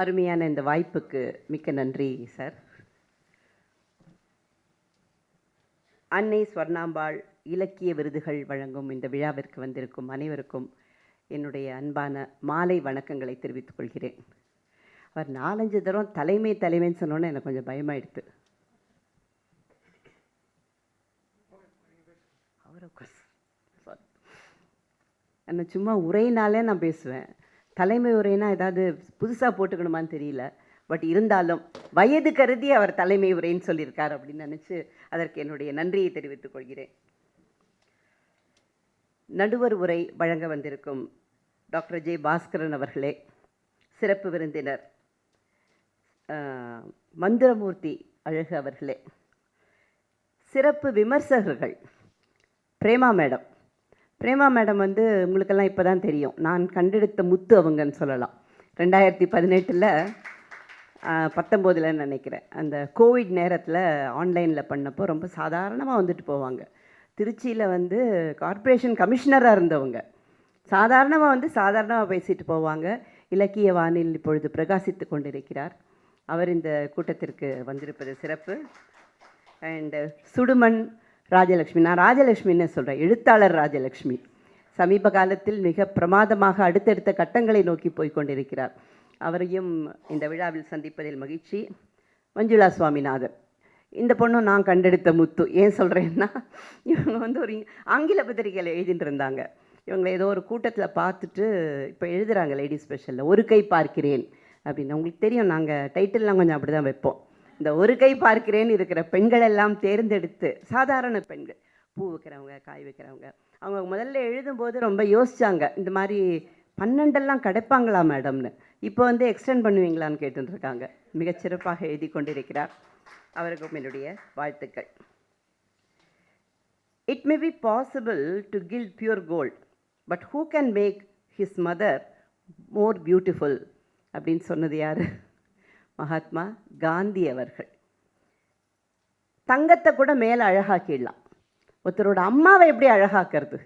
அருமையான இந்த வாய்ப்புக்கு மிக்க நன்றி சார் அன்னை ஸ்வர்ணாம்பாள் இலக்கிய விருதுகள் வழங்கும் இந்த விழாவிற்கு வந்திருக்கும் அனைவருக்கும் என்னுடைய அன்பான மாலை வணக்கங்களை தெரிவித்துக் கொள்கிறேன். அவர் நாலஞ்சு தரம் தலைமை தலைமைன்னு சொன்னோன்னே எனக்கு கொஞ்சம் பயமாயிடுது அவர் நான் சும்மா உரையினாலே நான் பேசுவேன். தலைமை உரைனா ஏதாவது புதுசாக போட்டுக்கணுமான்னு தெரியல. பட் இருந்தாலும் வயது கருதி அவர் தலைமை உரைன்னு சொல்லியிருக்கார் அப்படின்னு நினச்சி அதற்கு என்னுடைய நன்றியை தெரிவித்துக் கொள்கிறேன். நடுவர் உரை வழங்க வந்திருக்கும் டாக்டர் ஜே பாஸ்கரன் அவர்களே சிறப்பு விருந்தினர் மந்திரமூர்த்தி அழகு அவர்களே சிறப்பு விமர்சகர்கள் பிரேமா மேடம். பிரேமா மேடம் வந்து உங்களுக்கெல்லாம் இப்போ தான் தெரியும். நான் கண்டெடுத்த முத்து அவங்கன்னு சொல்லலாம். ரெண்டாயிரத்தி பதினெட்டில் பத்தொம்போதில் நினைக்கிறேன். அந்த கோவிட் நேரத்தில் ஆன்லைனில் பண்ணப்போ ரொம்ப சாதாரணமாக வந்துட்டு போவாங்க. திருச்சியில் வந்து கார்ப்பரேஷன் கமிஷனராக இருந்தவங்க. சாதாரணமாக வந்து சாதாரணமாக பேசிட்டு போவாங்க. இலக்கிய வானில் இப்பொழுது பிரகாசித்து கொண்டிருக்கிறார். அவர் இந்த கூட்டத்திற்கு வந்திருப்பது சிறப்பு. அண்டு சுடுமண் ராஜலக்ஷ்மி நான் ராஜலக்ஷ்மின்னு சொல்கிறேன் எழுத்தாளர் ராஜலக்ஷ்மி சமீப காலத்தில் மிக பிரமாதமாக அடுத்தடுத்த கட்டங்களை நோக்கி போய் கொண்டிருக்கிறார். அவரையும் இந்த விழாவில் சந்திப்பதில் மகிழ்ச்சி. மஞ்சுளா சுவாமிநாதன். இந்த பொண்ணும் நான் கண்டெடுத்த முத்து. ஏன் சொல்கிறேன்னா இவங்க வந்து ஒரு ஆங்கில பத்திரிகையில் எழுதிட்டு இருந்தாங்க இவங்களை ஏதோ ஒரு கூட்டத்தில் பார்த்துட்டு இப்போ எழுதுகிறாங்க லேடிஸ் ஸ்பெஷலில். ஒரு கை பார்க்கிறேன் அப்படின்னு. உங்களுக்கு தெரியும் நாங்கள் டைட்டில்லாம் கொஞ்சம் அப்படி தான் வைப்போம். இந்த ஒரு கை பார்க்கிறேன்னு இருக்கிற பெண்கள் எல்லாம் தேர்ந்தெடுத்து சாதாரண பெண்கள் பூ வைக்கிறவங்க காய் வைக்கிறவங்க அவங்க முதல்ல எழுதும்போது ரொம்ப யோசித்தாங்க இந்த மாதிரி பன்னெண்டெல்லாம் கிடைப்பாங்களா மேடம்னு. இப்போ வந்து எக்ஸ்டெண்ட் பண்ணுவீங்களான்னு கேட்டுருக்காங்க மிகச்சிறப்பாக எழுதி கொண்டிருக்கிறார் அவருக்கும் என்னுடைய வாழ்த்துக்கள். It may be possible to kill pure gold but who can make his mother more beautiful அப்படின்னு சொன்னது யார்? மகாத்மா காந்தி அவர்கள். தங்கத்தை கூட மேலே அழகாக்கிடலாம். ஒருத்தரோட அம்மாவை எப்படி அழகாக்கிறது?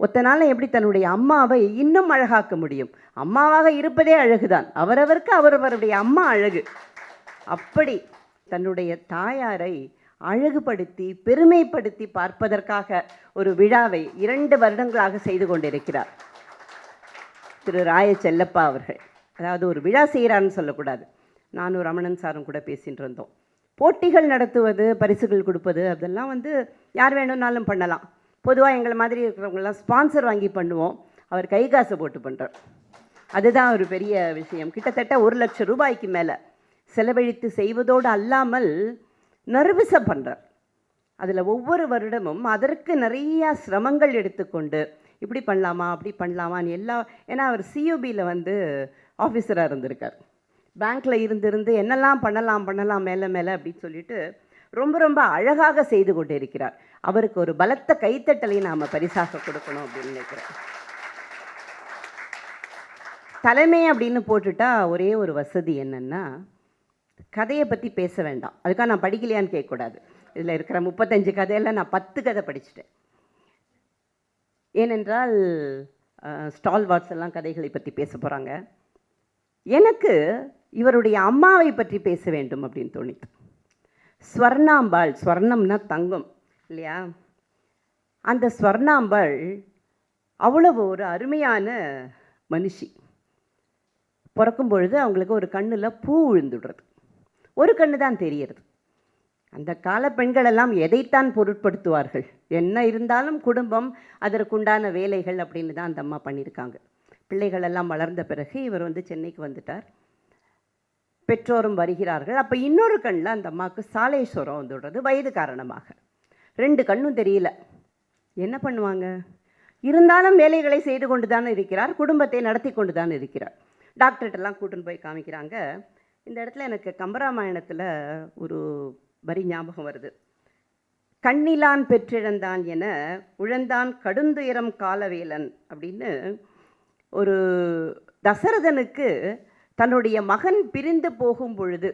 ஒத்தனால எப்படி தன்னுடைய அம்மாவை இன்னும் அழகாக்க முடியும்? அம்மாவாக இருப்பதே அழகுதான். அவரவருக்கு அவரவருடைய அம்மா அழகு. அப்படி தன்னுடைய தாயாரை அழகுபடுத்தி பெருமைப்படுத்தி பார்ப்பதற்காக ஒரு விழாவை இரண்டு வருடங்களாக செய்து கொண்டிருக்கிறார். திரு ராய செல்லப்பா அவர்கள். அதாவது ஒரு விழா செய்கிறான்னு சொல்லக்கூடாது. நானும் ரமணன் சாரும் கூட பேசிட்டு இருந்தோம் போட்டிகள் நடத்துவது பரிசுகள் கொடுப்பது அதெல்லாம் வந்து யார் வேணும்னாலும் பண்ணலாம். பொதுவாக எங்களை மாதிரி இருக்கிறவங்கெல்லாம் ஸ்பான்சர் வாங்கி பண்ணுவோம். அவர் கை காசு போட்டு பண்ணுறார் அதுதான் ஒரு பெரிய விஷயம். கிட்டத்தட்ட ஒரு லட்சம் ரூபாய்க்கு மேலே செலவழித்து செய்வதோடு அல்லாமல் நர்வசம் பண்ணுறார் அதில் ஒவ்வொரு வருடமும் அதற்கு நிறையா சிரமங்கள் எடுத்துக்கொண்டு இப்படி பண்ணலாமா அப்படி பண்ணலாமான்னு எல்லா ஏன்னா அவர் சியூபியில் வந்து ஆஃபீஸராக இருந்திருக்கார். பேங்க்கில் இருந்திருந்து என்னெல்லாம் பண்ணலாம் பண்ணலாம் மேலே மேலே அப்படின்னு சொல்லிட்டு ரொம்ப ரொம்ப அழகாக செய்து கொண்டு இருக்கிறார் அவருக்கு ஒரு பலத்த கைத்தட்டலை நாம் பரிசாக கொடுக்கணும் அப்படின்னு நினைக்கிறேன். தலைமை அப்படின்னு போட்டுட்டா ஒரே ஒரு வசதி என்னென்னா கதையை பற்றி பேச வேண்டாம். அதுக்காக நான் படிக்கலையான்னு கேட்கக்கூடாது. இதில் இருக்கிற முப்பத்தஞ்சு கதையில் நான் பத்து கதை படிச்சிட்டேன். ஏனென்றால் ஸ்டால் வாட்ஸ் எல்லாம் கதைகளை பற்றி பேச போகிறாங்க எனக்கு இவருடைய அம்மாவை பற்றி பேச வேண்டும் அப்படின்னு தோணித்து. ஸ்வர்ணாம்பாள் ஸ்வர்ணம்னா தங்கம் இல்லையா? அந்த ஸ்வர்ணாம்பாள் அவ்வளவு ஒரு அருமையான மனுஷி. பிறக்கும் பொழுது அவங்களுக்கு ஒரு கண்ணில் பூ விழுந்துடுறது. ஒரு கண்ணு தான் தெரியறது. அந்த கால பெண்களெல்லாம் எதைத்தான் பொருட்படுத்துவார்கள்? என்ன இருந்தாலும் குடும்பம் அதற்குண்டான வேலைகள் அப்படின்னு தான் அந்த அம்மா பண்ணியிருக்காங்க. பிள்ளைகளெல்லாம் வளர்ந்த பிறகு இவர் வந்து சென்னைக்கு வந்துட்டார். பெற்றோரும் வருகிறார்கள். அப்போ இன்னொரு கண்ணில் அந்த அம்மாவுக்கு சாலேஸ்வரம் வந்துடுறது வயது காரணமாக. ரெண்டு கண்ணும் தெரியல. என்ன பண்ணுவாங்க? இருந்தாலும் வேலைகளை செய்து கொண்டு தான் இருக்கிறார். குடும்பத்தை நடத்தி கொண்டு தான் இருக்கிறார் டாக்டர்கிட்டலாம் கூட்டின்னு போய் காமிக்கிறாங்க. இந்த இடத்துல எனக்கு கம்பராமாயணத்தில் ஒரு வரி ஞாபகம் வருது. கண்ணிலான் பெற்றிழந்தான் என உழந்தான் கடுந்துயரம் காலவேலன் அப்படின்னு ஒரு தசரதனுக்கு தன்னுடைய மகன் பிரிந்து போகும் பொழுது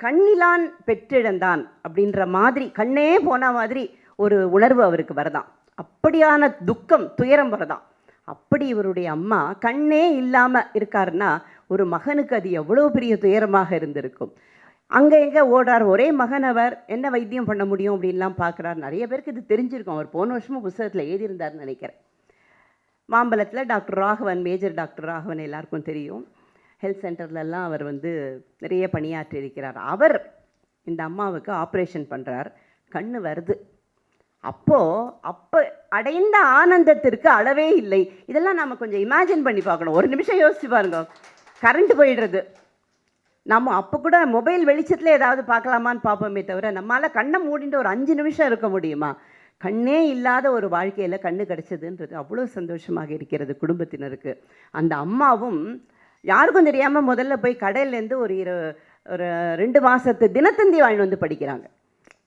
கண்ணிலான் பெற்றிழந்தான் அப்படின்ற மாதிரி கண்ணே போன மாதிரி ஒரு உணர்வு அவருக்கு வரதான் அப்படியான துக்கம் துயரம் வரதாம். அப்படி இவருடைய அம்மா கண்ணே இல்லாமல் இருக்காருன்னா ஒரு மகனுக்கு அது எவ்வளோ பெரிய துயரமாக இருந்திருக்கும். அங்கே எங்கே ஓடுறார்? ஒரே மகன் அவர் என்ன வைத்தியம் பண்ண முடியும் அப்படின்லாம் பார்க்குறார். நிறைய பேருக்கு இது தெரிஞ்சிருக்கும். அவர் போன வருஷமும் புஸ்தகத்தில் எழுதியிருந்தார்னு நினைக்கிறேன். மாம்பலத்தில் doctor Raghavan major doctor Raghavan எல்லாருக்கும் தெரியும். ஹெல்த் சென்டர்லலாம் அவர் வந்து நிறைய பணியாற்றி இருக்கிறார். அவர் இந்த அம்மாவுக்கு ஆப்ரேஷன் பண்ணுறார் கண்ணு வருது. அப்போது அப்போ அடைந்த ஆனந்தத்திற்கு அளவே இல்லை. இதெல்லாம் நம்ம கொஞ்சம் இமேஜின் பண்ணி பார்க்கணும். ஒரு நிமிஷம் யோசிச்சு பாருங்க. கரண்ட் போயிடுறது. நம்ம அப்போ கூட மொபைல் வெளிச்சத்தில் ஏதாவது பார்க்கலாமான்னு பார்ப்போமே தவிர நம்மளால் கண்ணை மூடிட்டு ஒரு அஞ்சு நிமிஷம் இருக்க முடியுமா? கண்ணே இல்லாத ஒரு வாழ்க்கையில் கண்ணு கிடச்சதுன்றது அவ்வளோ சந்தோஷமாக இருக்கிறது குடும்பத்தினருக்கு. அந்த அம்மாவும் யாருக்கும் தெரியாமல் முதல்ல போய் கடையிலேருந்து ஒரு இரு ஒரு ரெண்டு மாதத்து தினத்தந்தி வாழ்ந்து வந்து படிக்கிறாங்க.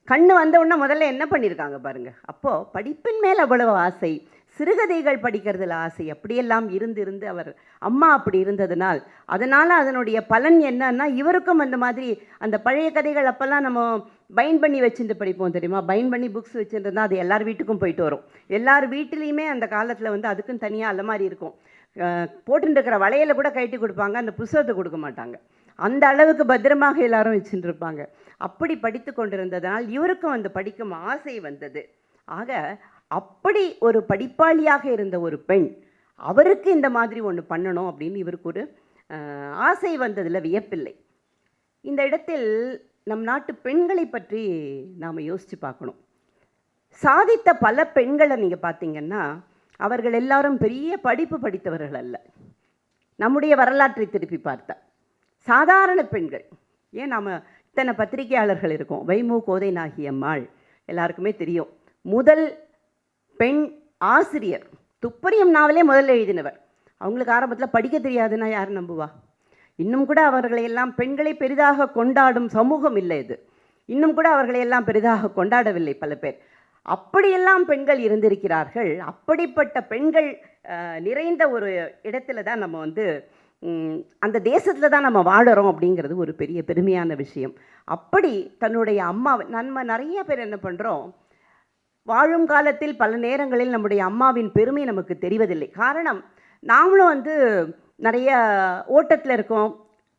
கண்ணு வந்த உடனே முதல்ல என்ன பண்ணியிருக்காங்க பாருங்க. அப்போது படிப்பின் மேல் அவ்வளவு ஆசை சிறுகதைகள் படிக்கிறதுல ஆசை அப்படியெல்லாம் இருந்து இருந்து அவர் அம்மா அப்படி இருந்ததுனால் அதனால் அதனுடைய பலன் என்னன்னா இவருக்கும் அந்த மாதிரி அந்த பழைய கதைகள் அப்போல்லாம் நம்ம பைண்ட் பண்ணி வச்சுட்டு படிப்போம் தெரியுமா? பைண்ட் பண்ணி புக்ஸ் வச்சுருந்தா அது எல்லார் வீட்டுக்கும் போயிட்டு வரும். எல்லார் வீட்டிலையுமே அந்த காலத்தில் வந்து அதுக்கும் தனியாக அலமாரி இருக்கும். போட்டுருக்கிற வளையல கூட கட்டி கொடுப்பாங்க அந்த புஸ்தகத்தை கொடுக்க மாட்டாங்க. அந்த அளவுக்கு பத்திரமாக எல்லாரும் வச்சுட்டு இருப்பாங்க அப்படி படித்து கொண்டிருந்ததனால் இவருக்கும் அந்த படிக்கும் ஆசை வந்தது. ஆக அப்படி ஒரு படிப்பாளியாக இருந்த ஒரு பெண் அவருக்கு இந்த மாதிரி ஒன்று பண்ணணும் அப்படின்னு இவருக்கு ஒரு ஆசை வந்ததில் வியப்பில்லை. இந்த இடத்தில் நம் நாட்டு பெண்களை பற்றி நாம் யோசித்து பார்க்கணும். சாதித்த பல பெண்களை நீங்கள் பார்த்தீங்கன்னா அவர்கள் எல்லாரும் பெரிய படிப்பு படித்தவர்கள் அல்ல. நம்முடைய வரலாற்றை திருப்பி பார்த்தா சாதாரண பெண்கள். ஏன் நாம் இத்தனை பத்திரிகையாளர்கள் இருக்கோம்? வைமு கோதை நாகி அம்மாள் எல்லாருக்குமே தெரியும். முதல் பெண் ஆசிரியர். துப்பறியும் நாவலே முதல்ல எழுதினவர். அவங்களுக்கு ஆரம்பத்தில் படிக்க தெரியாதுன்னா யார் நம்புவா? இன்னும் கூட அவர்களை எல்லாம் பெண்களை பெரிதாக கொண்டாடும் சமூகம் இல்லை இது. இன்னும் கூட அவர்களை எல்லாம் பெரிதாக கொண்டாடவில்லை பல பேர். அப்படியெல்லாம் பெண்கள் இருந்திருக்கிறார்கள். அப்படிப்பட்ட பெண்கள் நிறைந்த ஒரு இடத்துல தான் நம்ம வந்து அந்த தேசத்தில் தான் நம்ம வாழுறோம் அப்படிங்கிறது ஒரு பெரிய பெருமையான விஷயம். அப்படி தன்னுடைய அம்மாவை நம்ம நிறைய பேர் என்ன பண்ணுறோம் வாழும் காலத்தில் பல நேரங்களில் நம்முடைய அம்மாவின் பெருமை நமக்கு தெரிவதில்லை. காரணம் நாமளும் வந்து நிறைய ஓட்டத்தில் இருக்கோம்.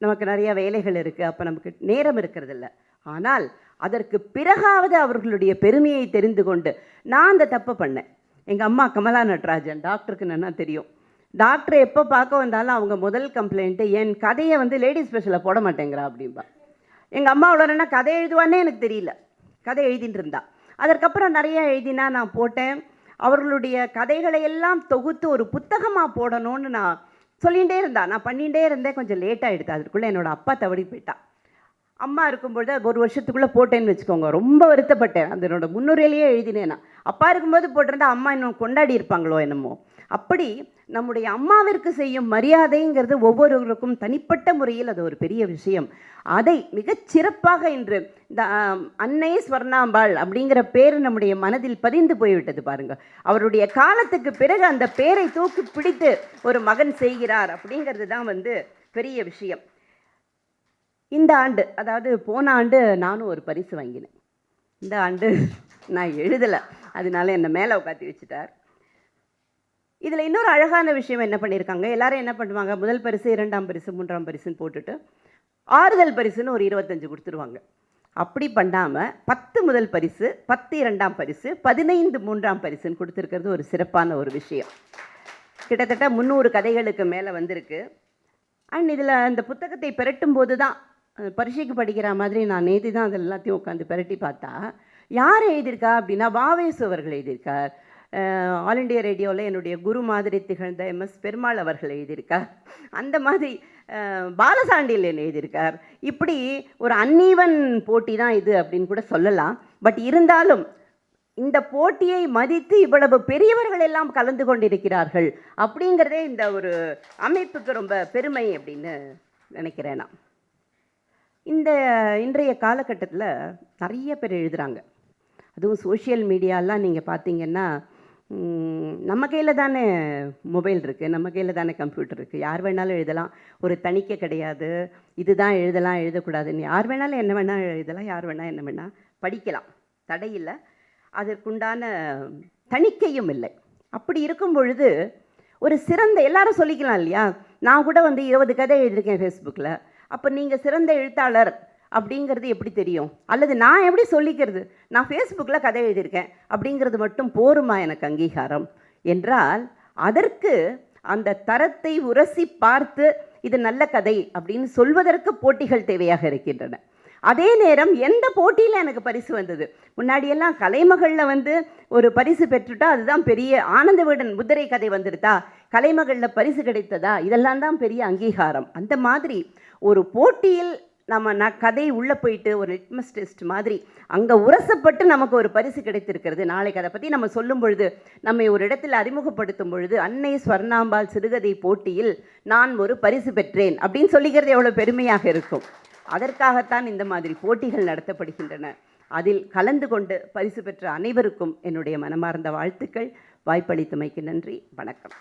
நமக்கு நிறைய வேலைகள் இருக்குது அப்போ நமக்கு நேரம் இருக்கிறதில்ல. ஆனால் அதற்கு பிறகாவது அவர்களுடைய பெருமையை தெரிந்து கொண்டு நான் அந்த தப்பை பண்ணேன். எங்கள் அம்மா கமலா நட்ராஜன் டாக்டருக்கு நல்லா தெரியும். டாக்டர் எப்போ பார்க்க வந்தாலும் அவங்க முதல் கம்ப்ளைண்ட்டு என் கதையை வந்து லேடிஸ் ஸ்பெஷலில் போட மாட்டேங்கிறா அப்படின்பா எங்கள் அம்மா என்ன கதை எழுதுவானே எனக்கு தெரியல. கதை எழுதிட்டு இருந்தா. அதற்கப்புறம் நிறைய எழுதினா நான் போட்டேன். அவர்களுடைய கதைகளை எல்லாம் தொகுத்து ஒரு புத்தகமாக போடணும்னு நான் சொல்லிகிட்டே இருந்தா. நான் பண்ணிகிட்டே இருந்தேன். கொஞ்சம் லேட்டாகிடுது அதுக்குள்ளே என்னோடய அப்பா தவறி போயிட்டா. அம்மா இருக்கும்பொழுது அது ஒரு வருஷத்துக்குள்ளே போட்டேன்னு வச்சுக்கோங்க. ரொம்ப வருத்தப்பட்டேன். அதனோட முன்னுரையிலேயே எழுதினேன் நான். அப்பா இருக்கும்போது போட்டிருந்தா அம்மா இன்னும் கொண்டாடி இருப்பாங்களோ என்னமோ. அப்படி நம்முடைய அம்மாவிற்கு செய்யும் மரியாதைங்கிறது ஒவ்வொருவருக்கும் தனிப்பட்ட முறையில் அது ஒரு பெரிய விஷயம். அதை மிகச் சிறப்பாக இன்று இந்த அன்னை ஸ்வர்ணாம்பாள் அப்படிங்கிற பேர் நம்முடைய மனதில் பதிந்து போய்விட்டது பாருங்க. அவருடைய காலத்துக்கு பிறகு அந்த பேரை தூக்கி பிடித்து ஒரு மகன் செய்கிறார் அப்படிங்கிறது தான் வந்து பெரிய விஷயம். இந்த ஆண்டு அதாவது போன ஆண்டு நானும் ஒரு பரிசு வாங்கினேன். இந்த ஆண்டு நான் எழுதலை. அதனால என்னை மேலே உட்காத்தி வச்சுட்டார். இதில் இன்னொரு அழகான விஷயம் என்ன பண்ணியிருக்காங்க? எல்லாரும் என்ன பண்ணுவாங்க? முதல் பரிசு இரண்டாம் பரிசு மூன்றாம் பரிசுன்னு போட்டுட்டு ஆறுதல் பரிசுன்னு ஒரு இருபத்தஞ்சு கொடுத்துருவாங்க. அப்படி பண்ணாமல் பத்து முதல் பரிசு பத்து இரண்டாம் பரிசு பதினைந்து மூன்றாம் பரிசுன்னு கொடுத்துருக்கிறது ஒரு சிறப்பான ஒரு விஷயம். கிட்டத்தட்ட முந்நூறு கதைகளுக்கு மேலே வந்திருக்கு. அண்ட் இதில் அந்த புத்தகத்தை பெரட்டும் போது தான் அஹ், பரீட்சைக்கு படிக்கிற மாதிரி நான் நேற்று தான் அது எல்லாத்தையும் உட்காந்து பெரட்டி பார்த்தா யார் எழுதியிருக்கா அப்படின்னா பாவேசு அவர்கள் எழுதியிருக்கார். ஆல் இண்டியா ரேடியோவில் என்னுடைய குரு மாதிரி திகழ்ந்த எம்எஸ் பெருமாள் அவர்கள் எழுதியிருக்கார். அந்த மாதிரி அஹ், பாலசாண்டியன் எழுதியிருக்கார்? இப்படி ஒரு அன்னீவன் போட்டி தான் இது அப்படின்னு கூட சொல்லலாம். பட் இருந்தாலும் இந்த போட்டியை மதித்து இவ்வளவு பெரியவர்கள் எல்லாம் கலந்து கொண்டிருக்கிறார்கள் அப்படிங்கிறதே இந்த ஒரு அமைப்புக்கு ரொம்ப பெருமை அப்படின்னு நினைக்கிறேன் நான். இந்த இன்றைய காலகட்டத்தில் நிறைய பேர் எழுதுகிறாங்க அதுவும் சோஷியல் மீடியாலாம் நீங்கள் பார்த்தீங்கன்னா நம்ம கையில் தானே மொபைல் இருக்குது நம்ம கையில் தானே கம்ப்யூட்டர் இருக்குது யார் வேணாலும் எழுதலாம். ஒரு தணிக்கை கிடையாது. இதுதான் எழுதலாம் எழுதக்கூடாதுன்னு. யார் வேணாலும் என்ன வேணால் எழுதலாம் யார் வேணால் என்ன வேணால் படிக்கலாம். தடையில்லை அதற்குண்டான தணிக்கையும் இல்லை. அப்படி இருக்கும் பொழுது ஒரு சிறந்த எல்லாரும் சொல்லிக்கலாம் இல்லையா? நான் கூட வந்து இருபது கதை எழுதியிருக்கேன் ஃபேஸ்புக்கில் அப்போ நீங்கள் சிறந்த எழுத்தாளர் அப்படிங்கிறது எப்படி தெரியும்? அல்லது நான் எப்படி சொல்லிக்கிறது? நான் ஃபேஸ்புக்கில் கதை எழுதியிருக்கேன். அப்படிங்கிறது மட்டும் போருமா எனக்கு அங்கீகாரம்? என்றால் அதற்கு அந்த தரத்தை உரசி பார்த்து இது நல்ல கதை அப்படின்னு சொல்வதற்கு போட்டிகள் தேவையாக இருக்கின்றன. அதே நேரம் எந்த போட்டியில் எனக்கு பரிசு வந்தது? முன்னாடியெல்லாம் கலைமகளில் வந்து ஒரு பரிசு பெற்றுட்டா அதுதான் பெரிய ஆனந்த வீடன் முதிரை கதை வந்துடுதா கலைமகளில் பரிசு கிடைத்ததா? இதெல்லாம் தான் பெரிய அங்கீகாரம். அந்த மாதிரி ஒரு போட்டியில் நம்ம ந கதை உள்ளே போயிட்டு ஒரு லிட்மஸ் டெஸ்ட் மாதிரி அங்கே உரசப்பட்டு நமக்கு ஒரு பரிசு கிடைத்திருக்கிறது. நாளைக்கு அதை பற்றி நம்ம சொல்லும் பொழுது நம்மை ஒரு இடத்தில் அறிமுகப்படுத்தும் பொழுது அன்னை ஸ்வர்ணாம்பாள் சிறுகதை போட்டியில் நான் ஒரு பரிசு பெற்றேன் அப்படின்னு சொல்லிக்கிறது எவ்வளோ பெருமையாக இருக்கும். அதற்காகத்தான் இந்த மாதிரி போட்டிகள் நடத்தப்படுகின்றன. அதில் கலந்து கொண்டு பரிசு பெற்ற அனைவருக்கும் என்னுடைய மனமார்ந்த வாழ்த்துக்கள். வாய்ப்பளித்தமைக்கு நன்றி. வணக்கம்.